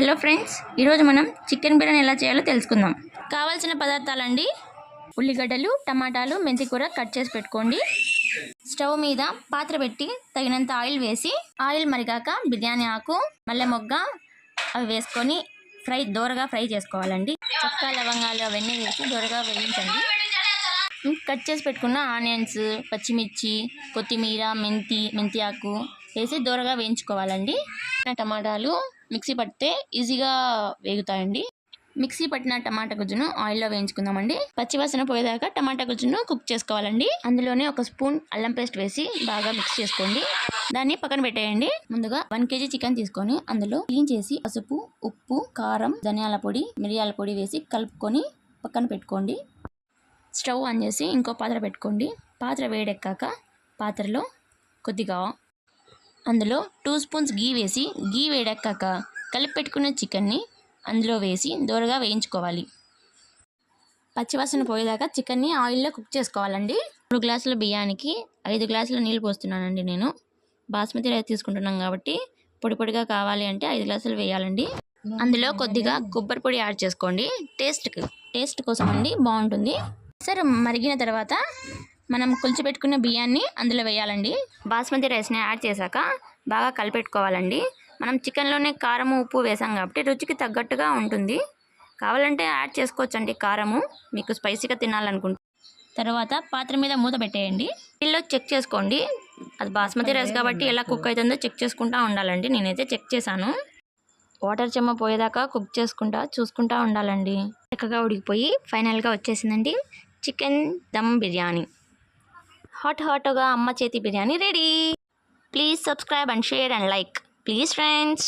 Hello friends ఈరోజు మనం chicken biryani ఎలా చేయాలో తెలుసుకుందాం. కావాల్సిన పదార్థాలండి ఉల్లిగడ్డలు టమాటాలు మెంతికూర కట్ చేసి పెట్టుకోండి. స్టవ్ మీద పాత్ర పెట్టి తగినంత ఆయిల్ వేసి ఆయిల్ మరిగాక బిర్యానీ ఆకు మల్లె మొగ్గ అవి వేసుకొని ఫ్రై దోరగా ఫ్రై చేసుకోవాలండి. చక్క లవంగాలు అవన్నీ వేసి దోరగా వేయించండి. కట్ చేసి పెట్టుకున్న ఆనియన్స్ పచ్చిమిర్చి కొత్తిమీర మెంతి మెంతి ఆకు వేసి దూరగా వేయించుకోవాలండి. టమాటాలు మిక్సీ పడితే ఈజీగా వేగుతాయండి. మిక్సీ పట్టిన టమాటా గుజ్జును ఆయిల్లో వేయించుకుందామండి. పచ్చివాసన పోయేదాకా టమాటా గుజ్జును కుక్ చేసుకోవాలండి. అందులోనే ఒక స్పూన్ అల్లం పేస్ట్ వేసి బాగా మిక్స్ చేసుకోండి. దాన్ని పక్కన పెట్టేయండి. ముందుగా వన్ కేజీ చికెన్ తీసుకొని అందులో క్లీన్ చేసి పసుపు ఉప్పు కారం ధనియాల పొడి మిరియాల పొడి వేసి కలుపుకొని పక్కన పెట్టుకోండి. స్టవ్ ఆన్ చేసి ఇంకో పాత్ర పెట్టుకోండి. పాత్ర వేడెక్కాక పాత్రలో కొద్దిగా అందులో టూ స్పూన్స్ గీ వేసి గీ వేడెక్కాక కలిపి పెట్టుకున్న చికెన్ని అందులో వేసి దూరగా వేయించుకోవాలి. పచ్చివాసన పోయేదాకా చికెన్ని ఆయిల్లో కుక్ చేసుకోవాలండి. మూడు గ్లాసుల బియ్యానికి ఐదు గ్లాసుల నీళ్ళు పోస్తున్నానండి నేను. బాస్మతి రైస్ తీసుకుంటున్నాం కాబట్టి పొడి పొడిగా కావాలి అంటే ఐదు గ్లాసులు వేయాలండి. అందులో కొద్దిగా కొబ్బరి పొడి యాడ్ చేసుకోండి. టేస్ట్కి టేస్ట్ కోసం అండి బాగుంటుంది. సరే మరిగిన తర్వాత మనం కొలిచి పెట్టుకున్న బియ్యాన్ని అందులో వేయాలండి. బాస్మతి రైస్ని యాడ్ చేశాక బాగా కలిపెట్టుకోవాలండి. మనం చికెన్లోనే కారము ఉప్పు వేసాం కాబట్టి రుచికి తగ్గట్టుగా ఉంటుంది. కావాలంటే యాడ్ చేసుకోవచ్చండి కారము. మీకు స్పైసీగా తినాలనుకుంటే తర్వాత పాత్ర మీద మూత పెట్టేయండి. ఇల్లు చెక్ చేసుకోండి. అది బాస్మతి రైస్ కాబట్టి ఎలా కుక్ అవుతుందో చెక్ చేసుకుంటా ఉండాలండి. నేనైతే చెక్ చేశాను. వాటర్ చెమ్మ పోయేదాకా కుక్ చేసుకుంటా చూసుకుంటా ఉండాలండి. చక్కగా ఉడికిపోయి ఫైనల్గా వచ్చేసిందండి. చికెన్ దమ్ బిర్యానీ. హాట్ హాట్గా అమ్మ చేతి biryani ready. Please subscribe and share and like. Please friends.